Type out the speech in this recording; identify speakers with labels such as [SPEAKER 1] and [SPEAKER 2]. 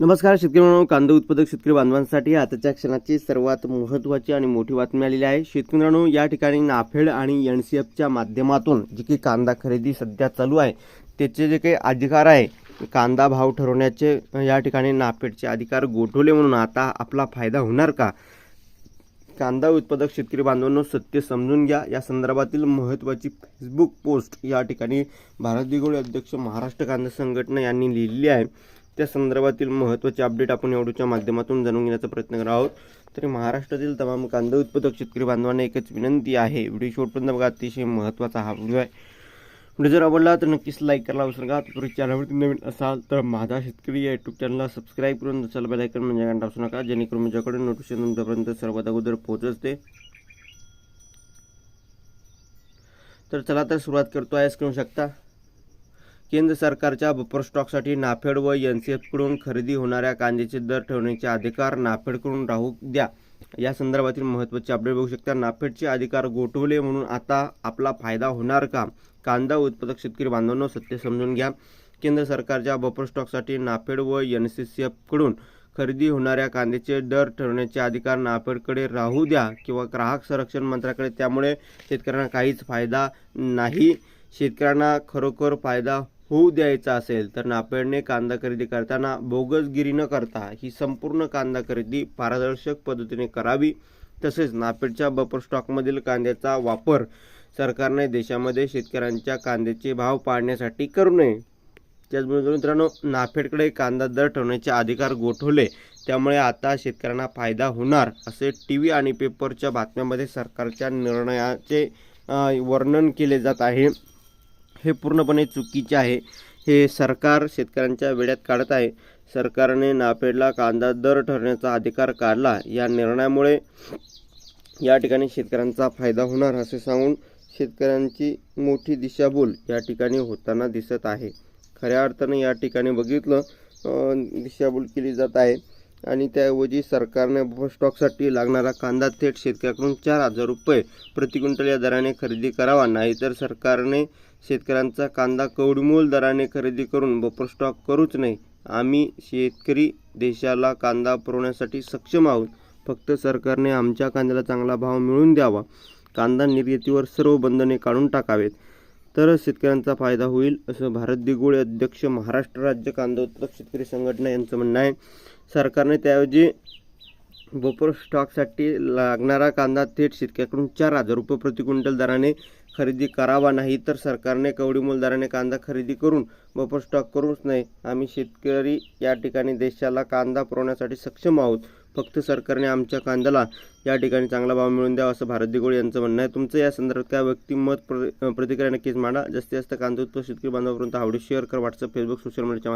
[SPEAKER 1] नमस्कार शेतकरी मित्रांनो कांदा उत्पादक शेतकरी बांधवांसाठी आताच्या क्षणाची सर्वात महत्त्वाची आणि मोठी बातमी आलेली आहे. शेतकरी मित्रांनो या ठिकाणी नाफेड आणि एन सी एफच्या माध्यमातून जी काही कांदा खरेदी सध्या चालू आहे त्याचे जे काही अधिकार आहे कांदा भाव ठरवण्याचे या ठिकाणी नाफेडचे अधिकार गोठवले म्हणून आता आपला फायदा होणार का? कांदा उत्पादक शेतकरी बांधवांनो सत्य समजून घ्या. या संदर्भातील महत्त्वाची फेसबुक पोस्ट या ठिकाणी भारत दिगोळी अध्यक्ष महाराष्ट्र कांदा संघटना यांनी लिहिलेली आहे. त्या संदर्भातील महत्त्वाचे अपडेट आपण एवढूच्या माध्यमातून जाणून घेण्याचा प्रयत्न करणार आहोत. तरी महाराष्ट्रातील तमाम कांदा उत्पादक शेतकरी बांधवांना एकच विनंती आहे. व्हिडिओ शेवटपर्यंत बघा अतिशय महत्त्वाचा हा व्हिडिओ आहे. व्हिडिओ जर आवडला तर नक्कीच लाईक करायला विसरू नका. तरी चॅनलवरती नवीन असाल तर माझा शेतकरी या यूट्यूब चॅनलला सबस्क्राईब करून दसाल बेलायकन म्हणजे घंटा असू नका जेणेकरून माझ्याकडे नोटिफिकेशन तुमच्यापर्यंत सर्वात अगोदर पोहोचते तर चला तर सुरुवात करतो. आहेस करू शकता. केंद्र सरकारच्या बफर स्टॉकसाठी नाफेड व एन सी एफकडून खरेदी होणाऱ्या कांद्याचे दर ठेवण्याचे अधिकार नाफेडकडून राहू द्या. या संदर्भातील महत्त्वाचे अपडेट बघू शकता. नाफेडचे अधिकार गोठवले म्हणून आता आपला फायदा होणार का? कांदा उत्पादक शेतकरी बांधवांनो सत्य समजून घ्या. केंद्र सरकारच्या बफर स्टॉकसाठी नाफेड व एन सी सी एफकडून खरेदी होणाऱ्या कांद्याचे दर ठरवण्याचे अधिकार नाफेडकडे राहू द्या किंवा ग्राहक संरक्षण मंत्र्याकडे त्यामुळे शेतकऱ्यांना काहीच फायदा नाही. शेतकऱ्यांना खरोखर फायदा होऊ द्यायचा असेल तर नाफेडने कांदा खरेदी करताना बोगसगिरी न करता ही संपूर्ण कांदा खरेदी पारदर्शक पद्धतीने करावी. तसेच नापेडच्या बफर स्टॉकमधील कांद्याचा वापर सरकारने देशामध्ये शेतकऱ्यांच्या कांद्याचे भाव पाडण्यासाठी करू नये. त्याचबरोबर मित्रांनो नाफेडकडे कांदा दर ठेवण्याचे अधिकार गोठवले. त्यामुळे आता शेतकऱ्यांना फायदा होणार असे टी व्ही आणि पेपरच्या बातम्यामध्ये सरकारच्या निर्णयाचे वर्णन केले जात आहे. हे पूर्णपणे चुकीचे आहे. हे सरकार शेतकऱ्यांच्या वेड्यात काढत आहे. सरकारने नाफेडला कांदा दर ठरण्याचा अधिकार काढला. या निर्णयामुळे या ठिकाणी शेतकऱ्यांचा फायदा होणार असे सांगून शेतकऱ्यांची मोठी दिशाभूल या ठिकाणी होताना दिसत आहे. खऱ्या अर्थानं या ठिकाणी बघितलं दिशाभूल केली जात आहे. आणि त्याऐवजी सरकारने बफर स्टॉकसाठी लागणारा कांदा थेट शेतकऱ्याकडून चार हजार रुपये प्रति क्विंटल या दराने खरेदी करावा नाहीतर सरकारने शेतकऱ्यांचा कांदा कवडीमोल दराने खरेदी करून बफर स्टॉक करूच नाही. आम्ही शेतकरी देशाला कांदा पुरवण्यासाठी सक्षम आहोत. फक्त सरकारने आमच्या कांद्याला चांगला भाव मिळवून द्यावा. कांदा निर्यातीवर सर्व बंधने काढून टाकावेत. तरच शेतकऱ्यांचा फायदा होईल असं भारत दिगोळे अध्यक्ष महाराष्ट्र राज्य कांदा उत्पादक शेतकरी संघटना यांचं म्हणणं आहे. सरकारने त्याऐवजी बोपर स्टॉकसाठी लागणारा कांदा थेट शेतकऱ्याकडून चार हजार रुपये प्रति क्विंटल दराने खरेदी करावा नाही तर सरकारने कवडीमोल दराने कांदा खरेदी करून बफर स्टॉक करूच नाही आम्ही शेतकरी या ठिकाणी देशाला कांदा पुरवण्यासाठी सक्षम आहोत. फक्त सरकारने आमच्या कांद्याला या ठिकाणी चांगला भाव मिळवून द्यावा असं भारत दिगोळे यांचं म्हणणं आहे. तुमचं या संदर्भात काय व्यक्तिमत प्र प्रतिक्रिया नक्कीच मांडा. जास्तीत जास्त कांदा उत्पादक शेतकरी बांधवापर्यंत आवडी शेअर कर. व्हॉट्सअप फेसबुक सोशल मीडियाच्या